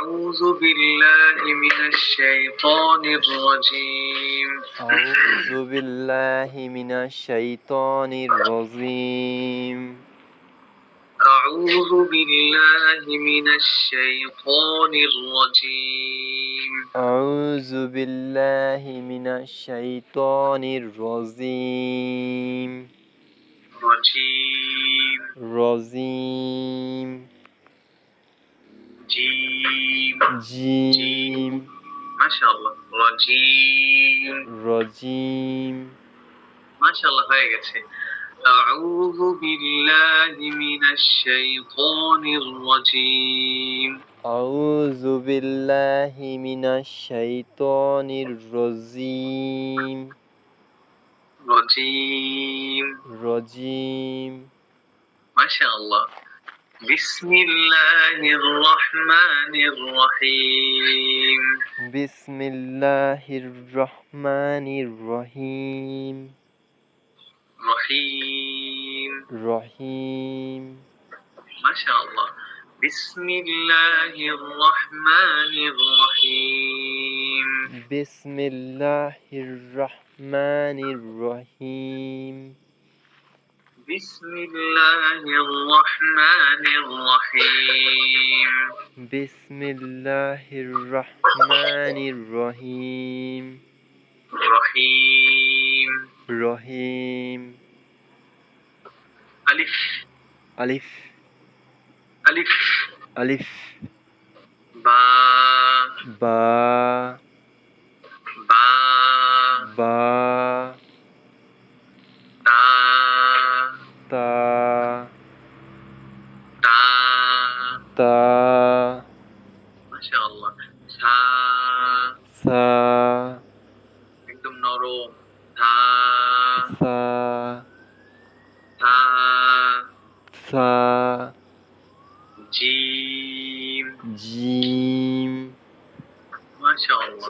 أعوذ بالله من الشيطان الرجيم. أعوذ بالله من الشيطان الرجيم. أعوذ بالله من الشيطان الرجيم. أعوذ بالله من الشيطان الرجيم. رجيم. رجيم. جيم جيم ما شاء الله رجيم رجيم ما شاء الله হয়ে গেছে أعوذ بالله من الشيطان الرجيم أعوذ بالله من الشيطان الرجيم رجيم رجيم ما شاء الله بسم الله الرحمن الرحيم. بسم الله الرحمن الرحيم. رحيم. رحيم. ما شاء الله. بسم الله الرحمن الرحيم. بسم الله الرحمن الرحيم. بسم الله الرحمن الرحيم. بسم الله الرحمن الرحيم. رحيم. رحيم. ألف. ألف. ألف. ألف. با با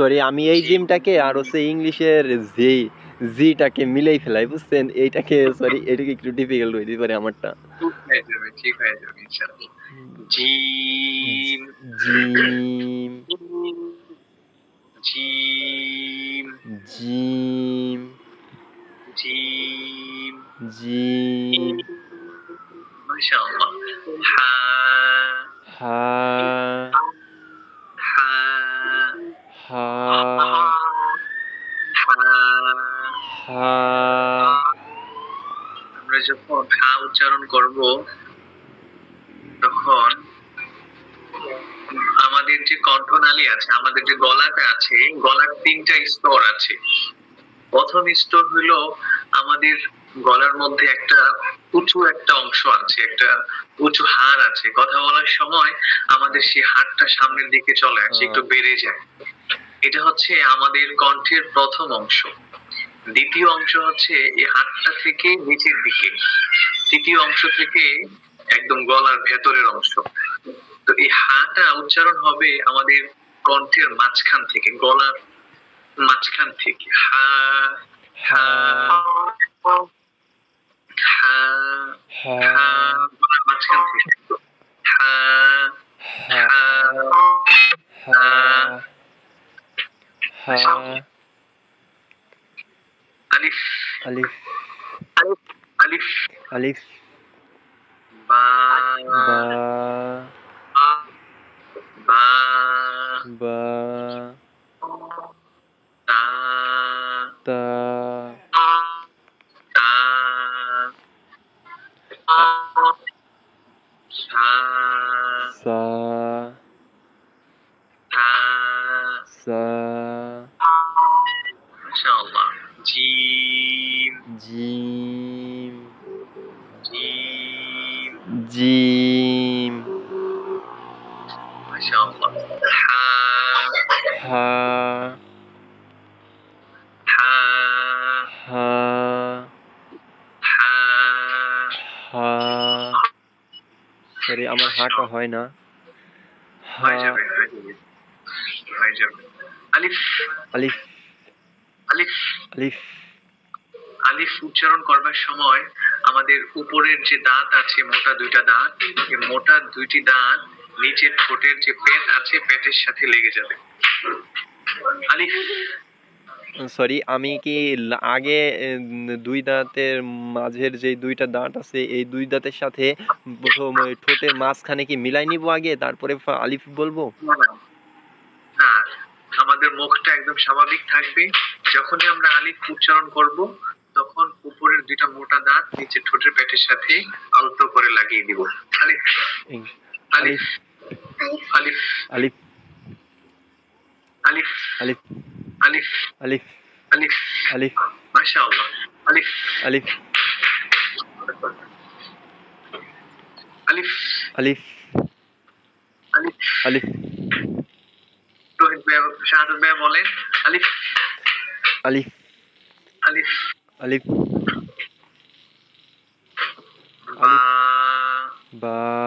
সরি আমি এই জিমটাকে আর হচ্ছে ইংলিশের জি জিটাকে মিলেই ফেলাই বুঝছেন? এইটাকে সরি এটাকে একটু ডিফিকাল্ট হয়ে দিতে পারে আমারটা। ঠিক হয়ে যাবে জিম gym gym gym gym gym উচ্চারণ করব তখন আমাদের যে কণ্ঠনালী আছে আমাদের যে গলাটা আছে গলার তিনটা স্তর আছে। প্রথম স্তর হলো আমাদের গলার মধ্যে একটা উঁচু একটা অংশ আছে একটা উঁচু হাড় আছে। কথা বলার সময় আমাদের সেই হাড়টা সামনের দিকে চলে আসে একটু বেড়ে যায়। এটা হচ্ছে আমাদের কণ্ঠের প্রথম অংশ। দ্বিতীয় অংশ হচ্ছে এই হাতটা থেকে নিচের দিকে। তৃতীয় অংশ থেকে একদম গলার ভেতরের অংশ। তো এই হাটা উচ্চারণ হবে আমাদের কণ্ঠের মাঝখান থেকে গলার মাঝখান থেকে। হা হা হা হা হা গলার মাঝখান থেকে। হা হা হা হা হা। আলিফ। আলিফ। আলিফ। আলিফ আলিফ বা বা বা বা তা তা তা সা সা হাটা হয় না। হা হয়ে। আলিফ। আলিফ। আলিফ। আলিফ। আলিফ উচ্চারণ করবার সময় আমাদের উপরের যে দাঁত আছে মোটা দুইটা দাঁত এই মোটা দুইটি দাঁত নিচের ঠোঁটের যে পেট আছে পেটের সাথে লেগে যাবে। আলিফ। সরি আমি কি আগে দুই দাঁতের মাঝের যে দুইটা দাঁত আছে এই দুই দাঁতের সাথে প্রথম ওই ঠোঁটের মাঝখানে কি মিলাই নিব আগে? তারপরে আলিফ বলব? না, আমাদের মুখটা একদম স্বাভাবিক থাকবে। যখনই আমরা আলিফ উচ্চারণ করব তখন উপরের দুইটা মোটা দাঁত নিচে ঠোঁটের পেটের সাথে আলতো করে লাগিয়ে দিব। আলিফ আলিফ। আলিফ আলিফ। আলিফ। আলিফ। Alif. Alif. Alif. Alif. Masya Allah. Alif. Alif. Alif. Alif. Alif. Alif. শাহাদত ভাই বলেন Alif, Alif, Alif, Alif, আলিফ বা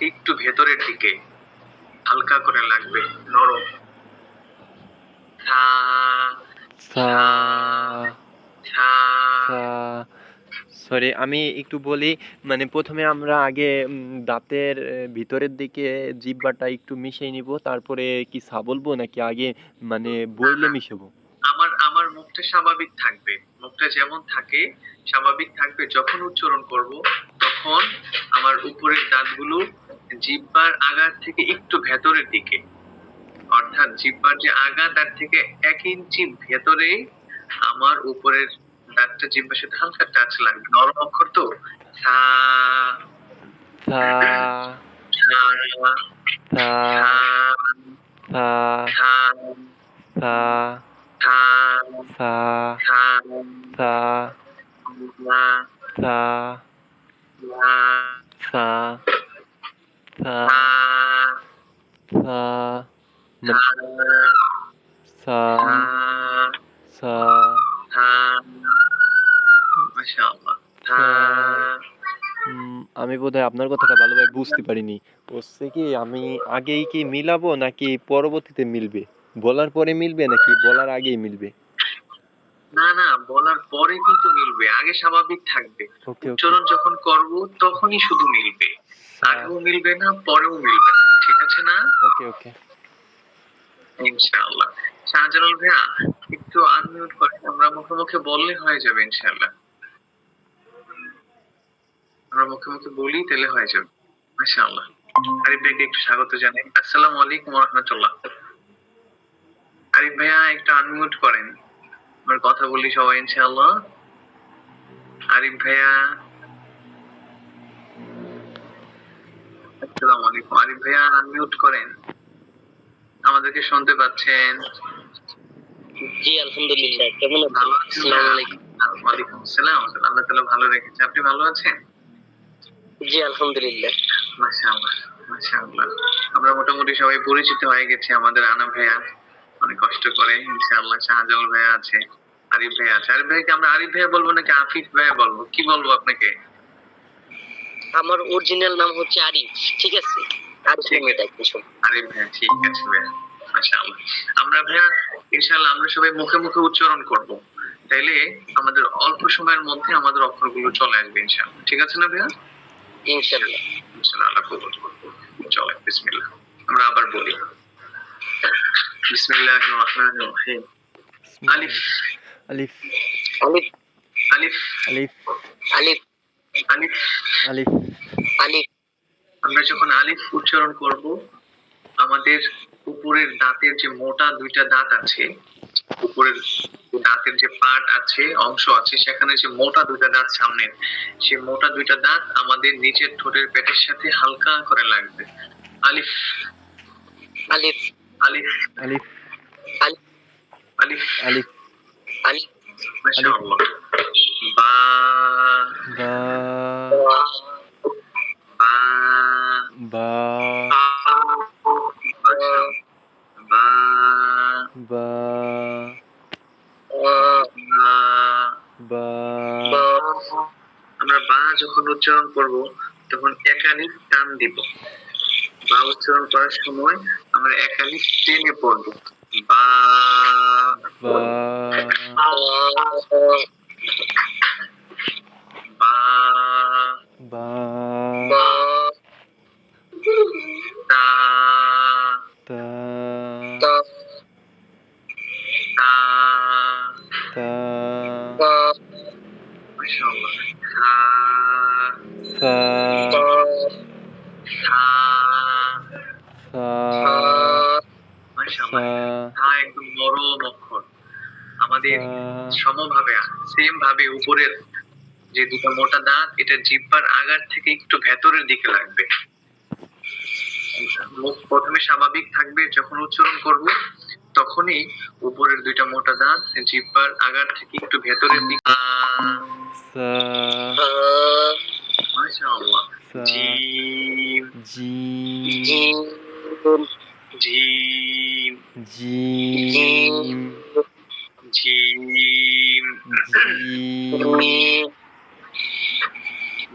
একটু ভেতরের দিকে, হালকা করে লাগবে, নরম। সরি আমি একটু বলি মানে প্রথমে আমরা আগে দাঁতের ভিতরের দিকে জিহ্বাটা একটু মিশিয়ে নিব, তারপরে কি সা বলব নাকি আগে মানে বইলে মিশাবো? আমার আমার মুখটা স্বাভাবিক থাকবে। মুখটা যেমন থাকে স্বাভাবিক থাকবে। যখন উচ্চারণ করব তখন আমার উপরের দাঁতগুলো জিহ্বার আগার থেকে একটু ভেতরের দিকে। অর্থাৎ জিহ্বার যে আগা তার থেকে এক ইঞ্চি ভেতরে আমার উপরের দাঁতটা জিহ্বার সাথে হালকা টাচ লাগবে। নরম অক্ষর তো? সা সা সা সা সা সা সা সা সা সা সা সা সা আমি বোধহয় আপনার কথাটা ভালোভাবে বুঝতে পারিনি। হচ্ছে কি আমি আগেই কি মিলাবো নাকি পরবর্তীতে মিলবে? বলার পরে মিলবে নাকি? বলার আগেই মিলবে? না না বলার পরে কিন্তু মিলবে। আগে স্বাভাবিক থাকবে। উচ্চারণ যখন করব তখনই শুধু মিলবে। আগেও মিলবে না পরেও মিলবে না। ঠিক আছে না? ওকে ওকে ইনশাআল্লাহ। শাহজালাল ভাইয়া একটু আনমিউট করে আমরা মুখে মুখে বললে হয়ে যাবে ইনশাআল্লাহ। আমরা মুখে মুখে বলি তাহলে হয়ে যাবে। মাশাআল্লাহ। আরিফ ভাইকে একটু স্বাগত জানাই। আসসালামু আলাইকুম ওয়া রাহমাতুল্লাহ। আরিফ ভাইয়া একটু আনমিউট করেন। আমার কথা বলি সবাই ইনশাআল্লাহ। আরিফ ভাইয়া। আসসালামু আলাইকুম। আরিফ ভাইয়া আনমিউট করেন। আমাদেরকে শুনতে পাচ্ছেন। জি আলহামদুলিল্লাহ। কেমন আছেন? আসসালামু আলাইকুম। ওয়ালাইকুম আসসালাম। আল্লাহ তাআলা ভালো রেখেছে। আপনি ভালো আছেন? জি আলহামদুলিল্লাহ। মাশাআল্লাহ মাশাআল্লাহ। আমরা মোটামুটি সবাই পরিচিত হয়ে গেছি আমাদের আনা ভাইয়া। অনেক কষ্ট করে ইনশাআল্লাহ শাহজালাল ভাইয়া আছে আরিফ ভাইয়া আছে। আরিফ ভাইকে আমরা আরিফ ভাইয়া বলব নাকি আফিফ ভাইয়া বলব? কি বলব আপনাকে? আমার অরিজিনাল নাম হচ্ছে আরিফ ঠিক আছে? আরিফ ভাইয়া ঠিক আছে ভাইয়া। মাশাআল্লাহ। আমরা ভাইয়া ইনশাআল্লাহ আমরা সবাই মুখে মুখে উচ্চারণ করব। তাইলে আমাদের অল্প সময়ের মধ্যে আমাদের অক্ষরগুলো চলে আসবে ইনশাআল্লাহ। ঠিক আছে না ভাইয়া? ইনশাআল্লাহ। ইনশাআল্লাহ আল্লাহ কবুল করবে চলে বিসমিল্লাহ। আমরা আবার বলি। বিসমিল্লাহির রহমানির রহিম। আলিফ। আলিফ। আলিফ। আলিফ। আলিফ। আলিফ। আলিফ। আলিফ। আলিফ। আমরা যখন আলিফ উচ্চারণ করব আমাদের উপরের দাঁতের যে মোটা দুইটা দাঁত আছে উপরের দাঁতের যে পার্ট আছে অংশ আছে সেখানে যে মোটা দুইটা দাঁত সামনের সেই মোটা দুইটা দাঁত আমাদের নিচের ঠোঁটের পেটের সাথে হালকা করে লাগবে। আলিফ। আলিফ। আমরা বা যখন উচ্চারণ করব তখন একাধিক টান দিব। বা উচ্চারণ করার সময় আমরা একালিক টেনে পড়ব বা বা বা বা তা তা তা তা মাশাআল্লাহ সা সা সা সা মাশাআল্লাহ সা সা একদম নরম অক্ষর আমাদের সমভাবে সেম ভাবে উপরের যে দুটো মোটা দাঁত এটা জিহ্বার আগার থেকে একটু ভেতরের দিকে লাগবে। মুখ প্রথমে স্বাভাবিক থাকবে যখন উচ্চারণ করব তখনই উপরের দুইটা মোটা দাঁত জিহ্বার আগার থেকে একটু ভেতরের দিকে মাশাআল্লাহ। সা জিম gym gym gym gym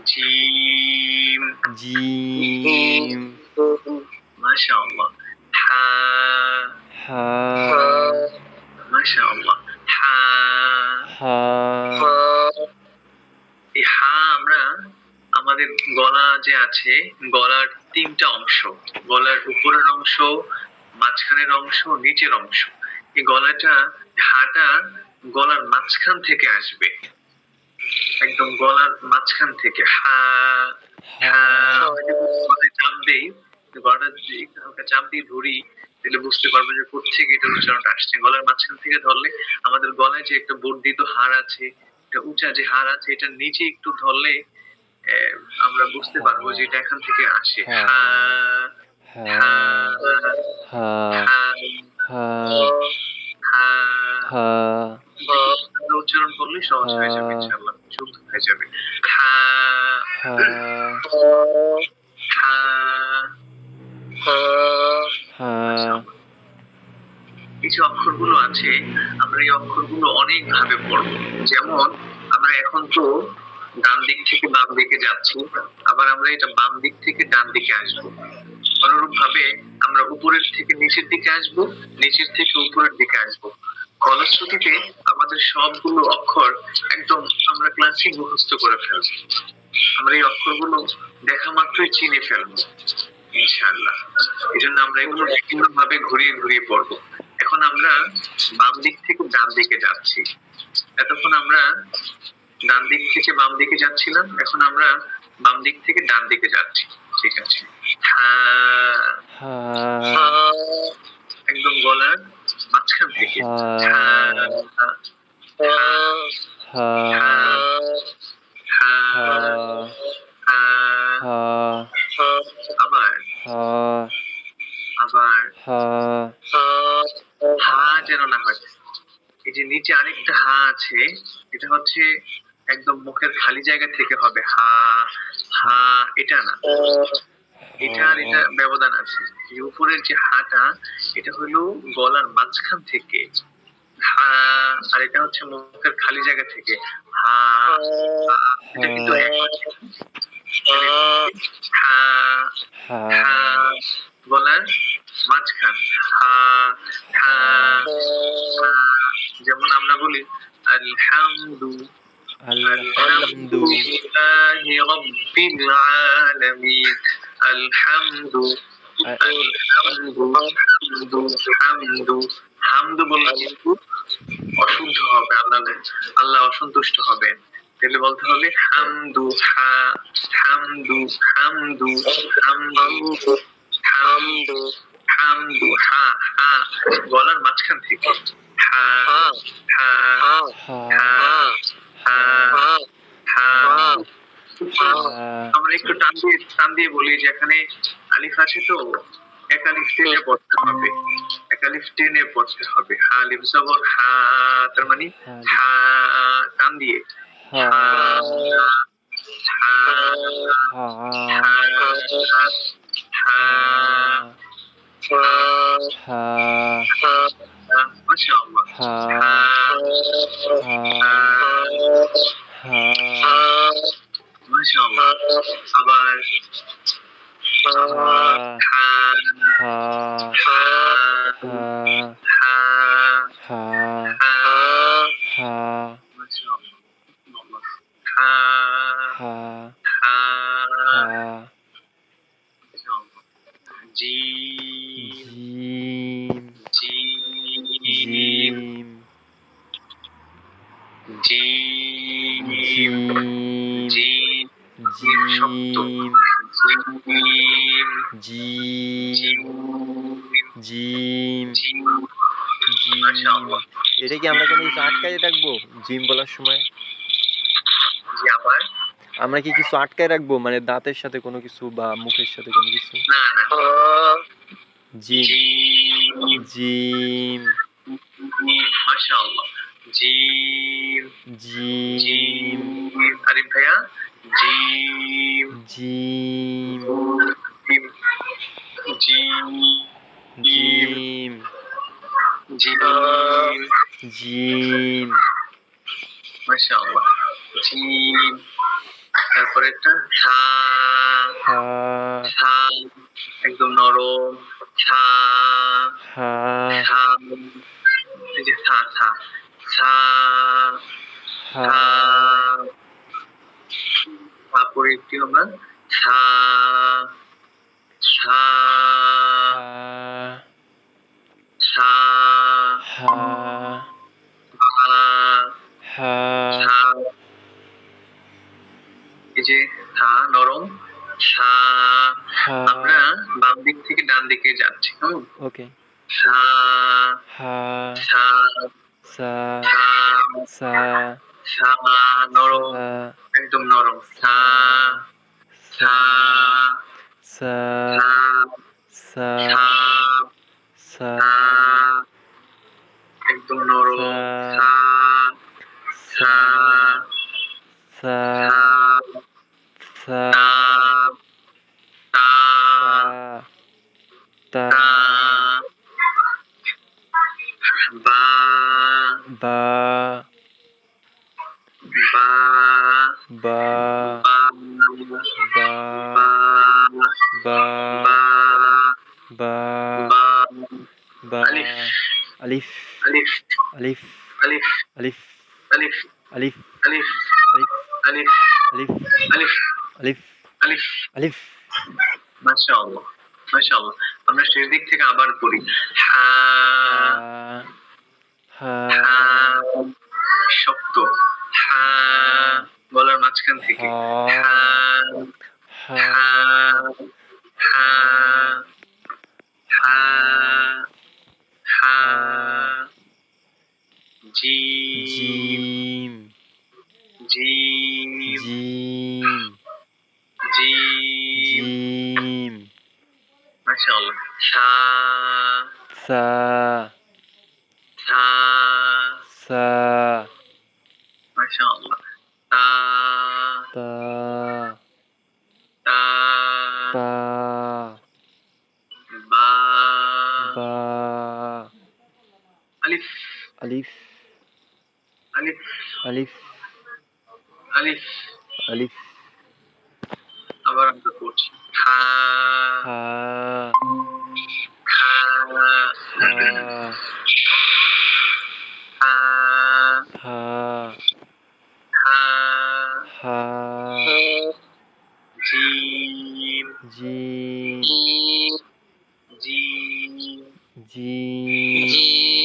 gym gym মাশাআল্লাহ হা হা মাশাআল্লাহ হা হা এই হা আমরা আমাদের গলা যে আছে গলার তিনটা অংশ গলার উপরের অংশ মাঝখানের অংশ নিচের অংশ। এই গলাটা হাটা গলার মাঝখান থেকে আসবে। একদম গলার মাঝখান থেকে। হা হা। গলায় চাপ দেই গলাটা একটু হালকা চাপ দিয়ে ধরি তাহলে বুঝতে পারব যে কোথেকে এটা উচ্চারণটা আসছে। গলার মাঝখান থেকে ধরলে আমাদের গলায় যে একটা বর্ধিত হাড় আছে একটা উঁচা যে হাড় আছে এটা নিচে একটু ধরলে আমরা বুঝতে পারব যে এটা এখান থেকে আসে। হ্যাঁ। হা হা হা হা হা হা হা আমরা উচ্চারণ করলে সহজ হয়ে যাবে হা। ইনশাআল্লাহ। শুদ্ধ হয়ে যাবে। কিছু অক্ষরগুলো আছে আমরা এই অক্ষরগুলো অনেক ভাবে পড়ব। যেমন আমরা এখন তো ডান দিক থেকে বাম দিকে যাচ্ছি, আবার আমরা এটা বাম দিক থেকে ডান দিকে আসব। অনুরূপ ভাবে আমরা উপরের থেকে নিচের দিকে আসব, নিচের থেকে উপরের দিকে আসব। ফলশ্রুতিতে আমাদের সবগুলো অক্ষর একদম আমরা ক্লাসে মুখস্থ করে ফেলব। আমরা এই অক্ষরগুলো দেখা মাত্রই চিনে ফেলব, ইনশাআল্লাহ। এই জন্য আমরা এগুলো বিভিন্ন ভাবে ঘুরিয়ে ঘুরিয়ে পড়ব। এখন আমরা বাম দিক থেকে ডান দিকে যাচ্ছি। এতক্ষণ আমরা ডান দিক থেকে বাম দিকে যাচ্ছিলাম। এখন আমরা বাম দিক থেকে ডান দিকে যাচ্ছি। ঠিক আছে। হ্যাঁ একদম গলার মাঝখান থেকে। খালি জায়গা থেকে হবে হা হা এটা না। এটা আর এটা ব্যবধান আছে। উপরের যে হাটা এটা হলো গলার মাঝখান থেকে। হা আর এটা হচ্ছে মুখের খালি জায়গা থেকে। হা এটা কিন্তু এক হা গলার মাঝখান। হা হা হা। যেমন আমরা বলি আলহামদু الحمد لله رب العالمين الحمد الحمد الحمد الحمد হবে আল্লাহ আল্লাহ অসন্তুষ্ট হবেন তাহলে বলতে হবে হামদু হামদু হামদু হামদু হামদু হামদু হা হা। গলার মাঝখান থেকে। হা হা হা হা। আমরা একটু টান দিয়ে টান দিয়ে বলি যে এখানে আলিফ আছে তো একালিফ টেনে পড়তে হবে একালিফ টেনে পড়তে হবে হা আলিফ জবর হা তার মানে হা টান দিয়ে মাশাআল্লাহ 嗯嗯嗯嗯嗯嗯嗯嗯嗯嗯嗯嗯嗯嗯嗯 জিম। জিম। জিম। এটা কি আমরা কোনো কিছু আটকায় রাখব জিম বলার সময়? জি আমরা কি কিছু আটকায় রাখব মানে দাঁতের সাথে কোনো কিছু বা মুখের সাথে কোনো কিছু? না না। জিম। জিম। জিম। মাশাআল্লাহ। জিম। জিম। জিম। আরিফ ভাইয়া? Gym. Gym. Gym. Gym. Gym. Gym. Gym. মাশাআল্লাহ। জিম। তারপরে একটা হা। সা একদম নরম। হা। সা এই যে সা সা সা হা। তারপরে একটি আমরা সা সা যাচ্ছি কেমন ওকে সা হা সা সা সা সা নরম একদম নরম সা সা সা সা সা একদম নরম সা সা সা সা বা বা বা বা বা বা আলিফ আলিফ আলিফ আলিফ আলিফ আলিফ আলিফ আলিফ আলিফ আলিফ আলিফ আলিফ আলিফ আলিফ মাশাআল্লাহ মাশাআল্লাহ আমরা শেষ দিক থেকে আবার جيم جيم جيم جيم جيم ما شاء الله شا سا जी जी जी जीम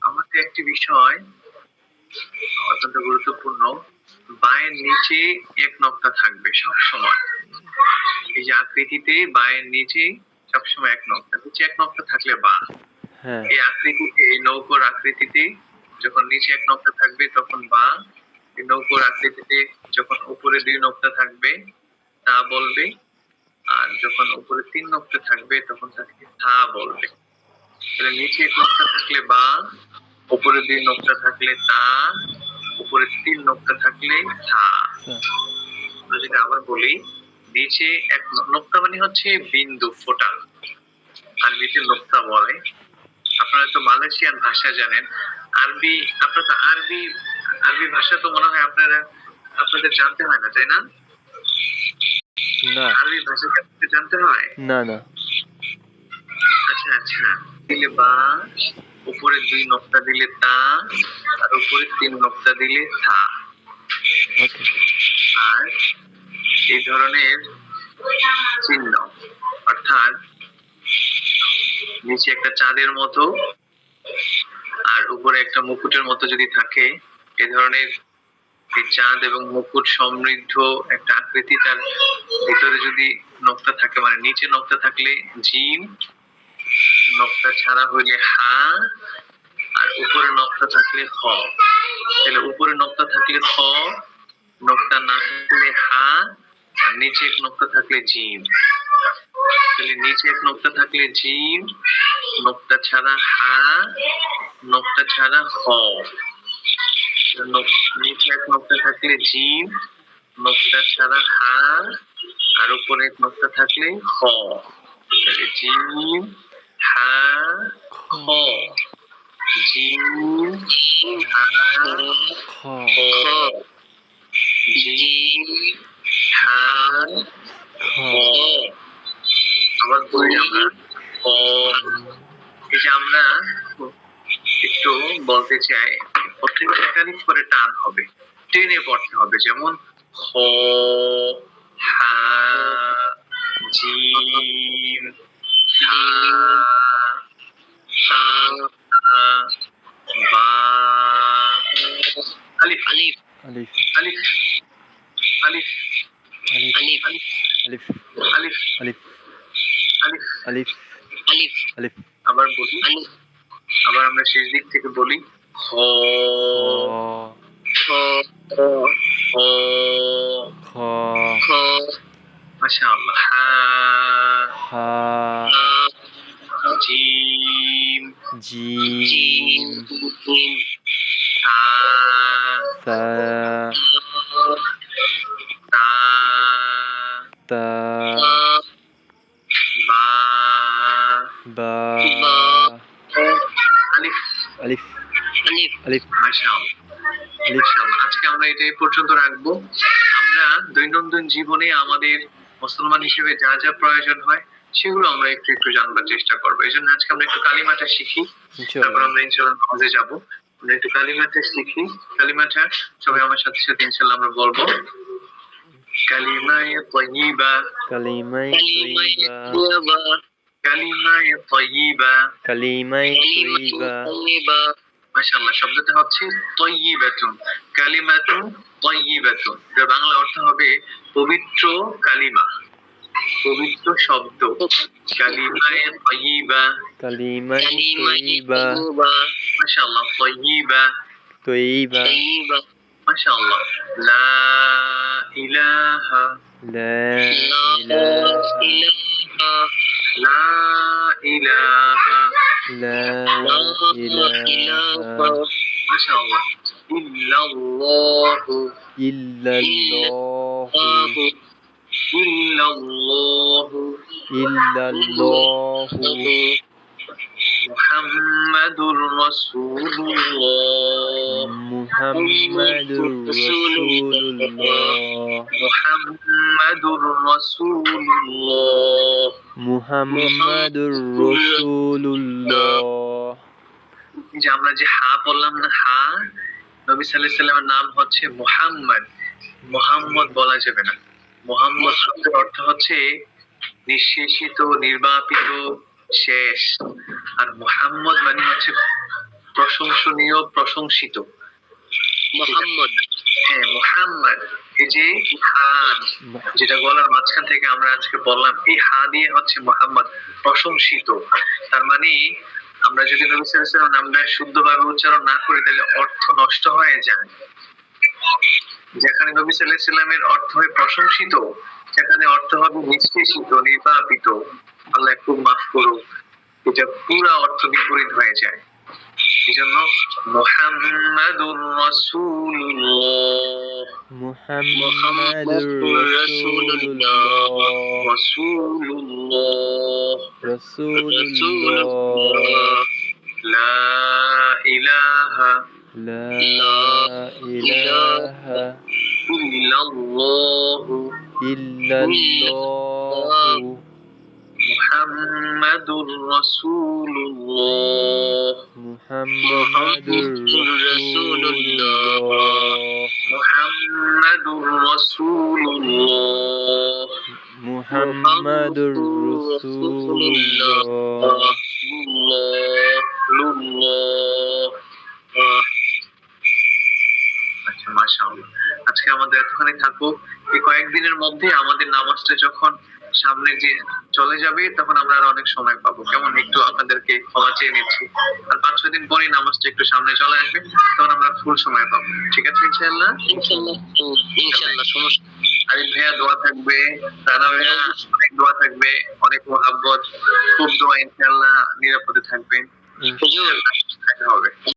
আমাদের একটি বিষয় অত্যন্ত গুরুত্বপূর্ণ। বায়ের নিচে এক নক্তা থাকবে সব সময় এই যে আকৃতিতে বায়ের নিচে সবসময় এক নক্তা। নিচে এক নক্তা থাকলে বা। হ্যাঁ। এই আকৃতিতে এই নৌকোর আকৃতিতে যখন নিচে এক নক্তা থাকবে তখন বা। এই নৌকোর আকৃতিতে যখন উপরে দুই নক্তা থাকবে তা বলবে। আর যখন উপরে তিন নক্তা থাকবে তখন তাকে থা বলবে। নিচে এক নক্তা থাকলে বা উপরে দুই নক্তা থাকলে তা উপরে তিন নক্তা থাকলে থা আচ্ছা। যদি আবার বলি নিচে এক নোক্তা মানে হচ্ছে বিন্দু ফোঁটা আরবিতে নোক্তা বলে। আপনারা তো মালয়েশিয়ান ভাষা জানেন। আরবি আপনারা তো আরবি আরবি ভাষা তো মনে হয় আপনারা আপনাদের জানতে হয় না তাই না? না। আরবি ভাষা জানতে হয়? না না। আচ্ছা আচ্ছা। দিলে বা উপরে দুই নক্তা দিলে তা আর উপরে তিন নক্তা দিলে থা আর এই ধরনের চিহ্ন অর্থাৎ নিচে একটা চাঁদের মতো আর উপরে একটা মুকুটের মতো যদি থাকে এ ধরনের এই চাঁদ এবং মুকুট সমৃদ্ধ একটা আকৃতি তার ভিতরে যদি নকটা থাকে মানে নিচে নকটা থাকলে জিম নকটা ছাড়া হইলে হা, আর উপরে নকটা থাকলে খ। তাহলে উপরে নকটা থাকলে খ নকটা না থাকলে হা, আর নিচে এক নকটা থাকলে জিম তাহলে নিচে এক নকটা থাকলে জিম নকটা ছাড়া হা নকটা ছাড়া নক- নিচে এক নকটা থাকলে জিম নকটা ছাড়া হা, আর উপরে এক নকটা থাকলে তাহলে জিম খ খ খ খ আমরা একটু বলতে চাই প্রত্যেকটা করে টান হবে টেনে পড়তে হবে যেমন হ হা জিম আলিফ আলিফ আলিফ আলিফ আলিফ আলিফ আলিফ আলিফ আলিফ আলিফ আলিফ আলিফ আলিফ আলিফ আবার বলি আলিফ আবার আমরা শেষ দিক থেকে বলি হ খ খ হ খ খ মাশাআল্লাহ হা জিম জিম জিম জিম সা সা তা তা বা বা আলিফ। আলিফ। আলিফ। আলিফ। মাশাআল্লাহ। আজকে আমরা এটা পর্যন্ত রাখব। আমরা দৈনন্দিন জীবনে আমাদের মুসলমান হিসেবে যা যা প্রয়োজন হয় সেগুলো আমরা একটু একটু জানবার চেষ্টা করব। এই জন্য আজকে আমরা একটু কালিমাটা শিখি। তারপর আমরা ইনশাআল্লাহ নামাজে যাব। আমরা একটু কালিমাটা শিখি। কালিমাটা সবাই আমার সাথে সাথে ইনশাআল্লাহ আমরা বলব। কালিমায়ে কালিমাই কালিমাই তৈবা কালিমায়ে তৈবা তাইয়্যিবা মাশাআল্লাহ শব্দটা হচ্ছে তয়্যিবাতুন কালিমাতুন তয়্যিবাতুন এর বাংলা অর্থ হবে পবিত্র কালিমা। পবিত্র শব্দ। কালিমায়ে কালিমাই তৈবা তাইয়্যিবা মাশাআল্লাহ তয়্যিবা তৈবা মাশাআল্লাহ। লা ইলাহা। লা ইলাহা। লা ইলাহা। لا إله إلا الله إلا الله إلا الله إلا الله মুহাম্মাদুর রাসূলুল্লাহ মুহাম্মাদুর রাসূলুল্লাহ মুহাম্মাদুর রাসূলুল্লাহ মুহাম্মাদুর রাসূলুল্লাহ যে আমরা যে হা বললাম না হা নবী সাল্লাল্লাহু আলাইহি নাম হচ্ছে মুহাম্মদ। মুহাম্মদ বলা যাবে না। মুহাম্মদ শব্দের অর্থ হচ্ছে নিঃশেষিত নির্বাপিত শেষ। আর মুহাম্মদ মানে হচ্ছে প্রশংসনীয় প্রশংসিত। মোহাম্মদ। হ্যাঁ মুহাম্মদ এই যে হা যেটা গলার মাঝখান থেকে আমরা আজকে বললাম এই হা দিয়ে হচ্ছে মোহাম্মদ প্রশংসিত। তার মানে আমরা যদি নবী সাল্লাল্লাহু নামটা শুদ্ধভাবে উচ্চারণ না করি তাহলে অর্থ নষ্ট হয়ে যায়। যেখানে নবী সাল্লাল্লাহু আলাইহি সাল্লামের অর্থ হয় প্রশংসিত সেখানে অর্থ হবে নিষ্পেষিত নির্বাপিত। আল্লাহ খুব মাফ করুক। এটা পুরা অর্থ বিপরীত হয়ে যায়। এই জন্য মোহাম্মদুর রাসূলুল্লাহ। মুহাম্মাদুর রাসূলুল্লাহ রাসূলুল্লাহ। রাসূলুল্লাহ। লা ইলাহা লা ইলাহা ইল্লাল্লাহু। ইল্লাল্লাহ। মুহাম্মাদুর রাসূলুল্লাহ মুহাম্মাদুর রাসূলুল্লাহ মুহাম্মাদুর রাসূলুল্লাহ মুহাম্মাদুর রাসূলুল্লাহ আচ্ছা মাশাআল্লাহ। আজকে আমাদের এতখানি থাকব এই কয়েকদিনের মধ্যে আমাদের নামাজটা যখন সামনে যে চলে যাবে তখন আমরা আর অনেক সময় পাবো। কেমন? একটু আপনাদেরকে ক্ষমা চেয়ে নিচ্ছি। আর পাঁচ ছয় দিন পরেই নামাজটা একটু সামনে চলে আসবে তখন আমরা ফুল সময় পাবো। ঠিক আছে ইনশাল্লাহ ইনশাল্লাহ সমস্যা আরিফ ভাইয়া দোয়া থাকবে রানা ভাইয়া অনেক দোয়া থাকবে অনেক মোহাব্বত খুব দোয়া ইনশাআল্লাহ নিরাপদে থাকবেন। হবে।